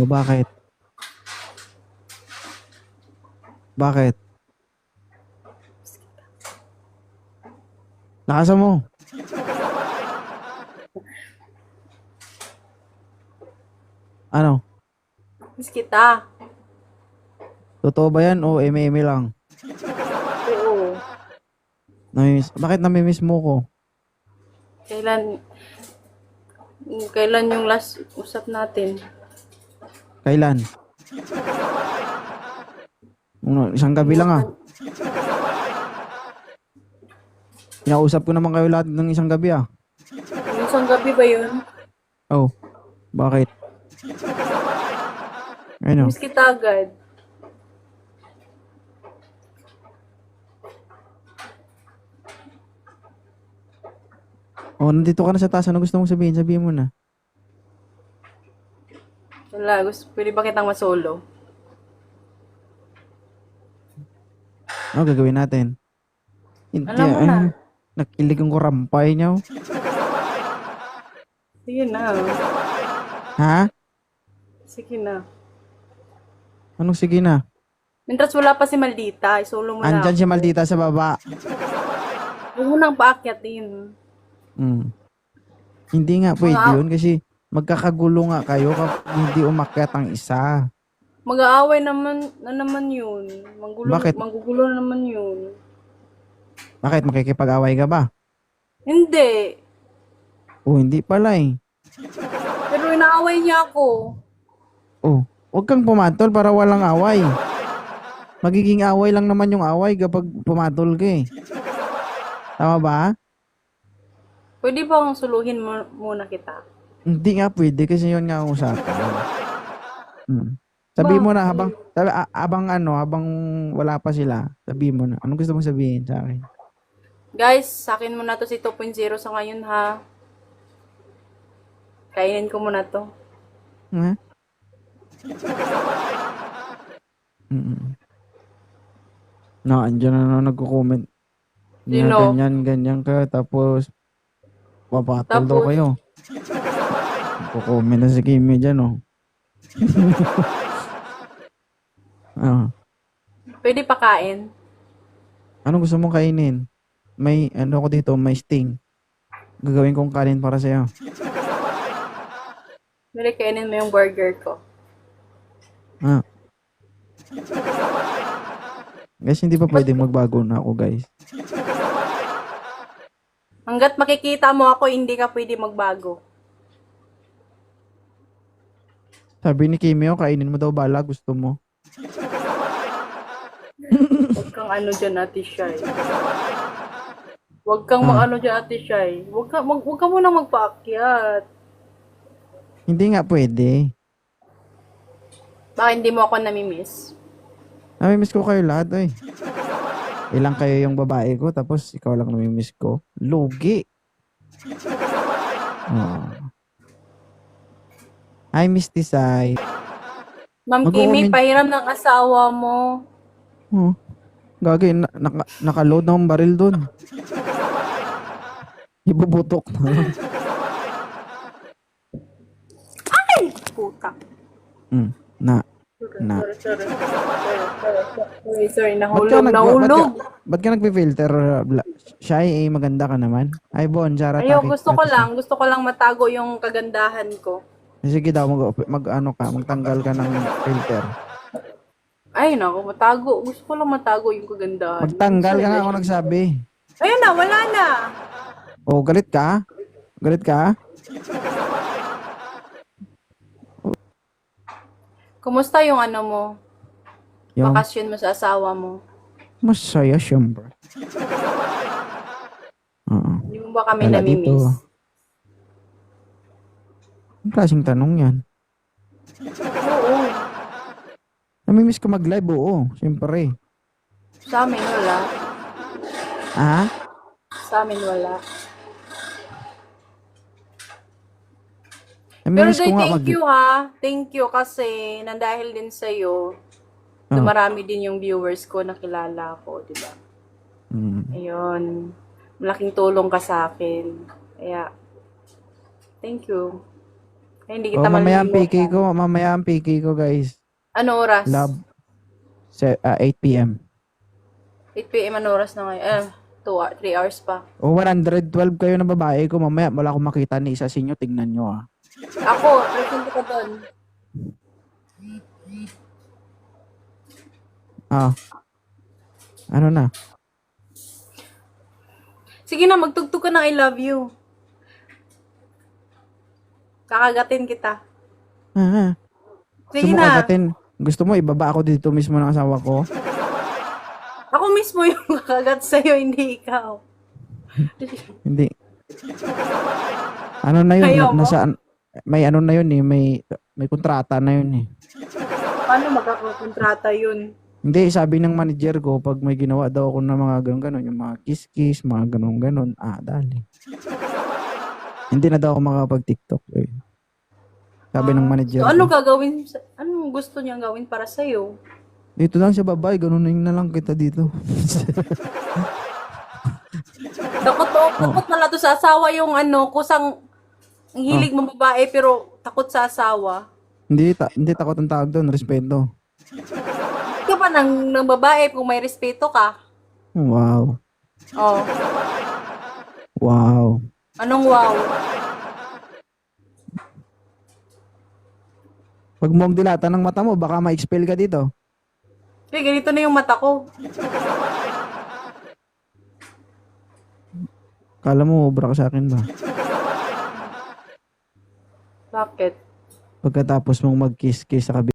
O bakit? Bakit? Lakasan mo. Ano? Miss kita. Totoo ba yan o eme-eme lang? Oo. Namimiss. Bakit namimiss mo ko? Kailan, kailan yung last usap natin? Kailan? Ano, isang gabi lang ah. Kinausap ko naman kayo lahat ng isang gabi ah. Isang gabi ba yun? Oh, bakit? Ano? Miss kita agad. Oh, nandito ka na sa taas. Ano gusto mong sabihin? Sabihin mo na. Wala, gusto, pwede ba kitang masolo? Ano gagawin natin? Hindi, Alam mo na. ay, nakilig ang kurampay niyo. Sige na. Ha? Sige na. Anong sige na? Mientras wala pa si Maldita, isolo mo na. Andyan si Maldita sa baba. Huwag mo nang paakyatin. Hmm. Hindi nga pwede Mga- yun kasi magkakagulo nga kayo kapag hindi umakyat ang isa. Mag-aaway naman na naman yun. Manggulo, Bakit? Manggugulo naman yun. Bakit? Makikipag-away ka ba? Hindi. O hindi pala eh. Pero inaaway niya ako. Oh, huwag kang pumatol para walang away. Magiging away lang naman yung away kapag pumatol ka eh. Tama ba? Pwede ba akong suluhin mo, muna kita? Hindi nga pwede kasi yun nga ang usapan. Hmm. Sabi mo na habang sabi, a- habang ano, habang wala pa sila, sabi mo na. Anong gusto mong sabihin sa akin? Guys, sa akin muna to si 2.0 sa ngayon ha. Kainin ko muna to. Ha? Mm. No, andyan na na nagko-comment. Ganyan, ganyan ka, tapos papatol daw Tapos? kayo. Nagko-comment na si Kimi dyan, oh. ah. Pwede pakain. Ano gusto mong kainin? May, ano ko dito, may sting. Gagawin kong kanin para sa'yo. Pwede kainin mo yung burger ko. Ah. Guys, hindi pa pwedeng magbago na ako, guys. Hanggat makikita mo ako, hindi ka pwede magbago. Sabi ni Kimi, oh, kainin mo daw bala, gusto mo. Huwag kang ano dyan, Ate Shai. Huwag kang Ah. mag-ano dyan, Ate Shai. Huwag ka, mag, huwag ka muna magpaakyat. Hindi nga pwede. Baka hindi mo ako namimiss. Namimiss ko kayo lahat, eh. Ilang kayo yung babae ko, tapos ikaw lang namimiss ko. Lugi. Oh. Hi, Miss Tisay. Ma'am Kimi, pahiram ng asawa mo. Oh. Gagi, na, naka, naka-load na ang baril doon. Ibubutok na. Puta. Hmm, na. Na. Sorry, sorry. Sorry, sorry, Ba't ka, nahulog, nag, nahulog. ba't ka, ba't ka nagpi-filter? Bla- Shy, eh, maganda ka naman. Ay, Bon, Jara, Ayaw, Taki, gusto ko lang. Gusto ko lang matago yung kagandahan ko. Sige daw, mag, mag, ano ka, magtanggal ka ng filter. Ay, naku, matago. Gusto ko lang matago yung kagandahan. Magtanggal ka nga ako nagsabi. Ayun na, wala na. Oh, galit ka? Galit ka? Kumusta yung ano mo? Yung Bakasyon mo sa asawa mo? masaya syempre. Oo. Hindi mo ba kami Wala namimiss? dito. Ang klaseng tanong yan. Oo. Namimiss ko mag-live, oo. Siyempre. Sa amin wala. Ah? Sa amin wala. Pero Namimiss ko nga thank mag... you ha. Thank you kasi nandahil din sa'yo, Ah. dumarami din yung viewers ko na kilala ko, di ba? Mm. Ayun. Malaking tulong ka sa akin. Kaya, thank you. Eh, hindi Oh, kita mamaya ang. PK ko, mamaya ang PK ko, guys. Ano oras? Love. Se- ah, 8 p.m. 8 p.m. ano oras na ngayon? Eh, 2 3 hours pa. O 112 kayo na babae ko, mamaya wala akong makita ni isa sa inyo, tingnan nyo ah. Ako, present ka doon. Ah. Ano na? Sige na, magtugtog ka ng I love you. Kakagatin kita. Ah, Sige gusto mo na. agatin? Gusto mo ibaba ako dito mismo ng asawa ko? Ako mismo yung kakagat sa'yo, hindi ikaw. Hindi. Ano na yun? Ayoko. Nasaan? May ano na yun eh, may may kontrata na yun eh. Paano magkakakontrata yun? Hindi, sabi ng manager ko, pag may ginawa daw ako ng mga ganun-ganun, yung mga kiss-kiss, mga ganun-ganun, ah, dali. Hindi na daw ako makapag-tiktok eh. Sabi ng manager So, ano ko, gagawin? sa- Anong gusto niyang gawin para sa'yo? dito lang sa babae, ganunin na lang kita dito. Takot, to, takot pala to sa asawa yung ano, kusang ang hilig mong babae pero takot sa asawa. hindi, ta- hindi takot ang tawag doon, respeto. Hindi ka pa ng, ng babae kung may respeto ka. Wow. Oh, Wow. Anong wow? Pag mo ang dilata ng mata mo, baka ma-expel ka dito. Eh, ganito na yung mata ko. Kala mo, obra ka sa akin ba? Bakit? Pagkatapos mong mag-kiss-kiss sa kabi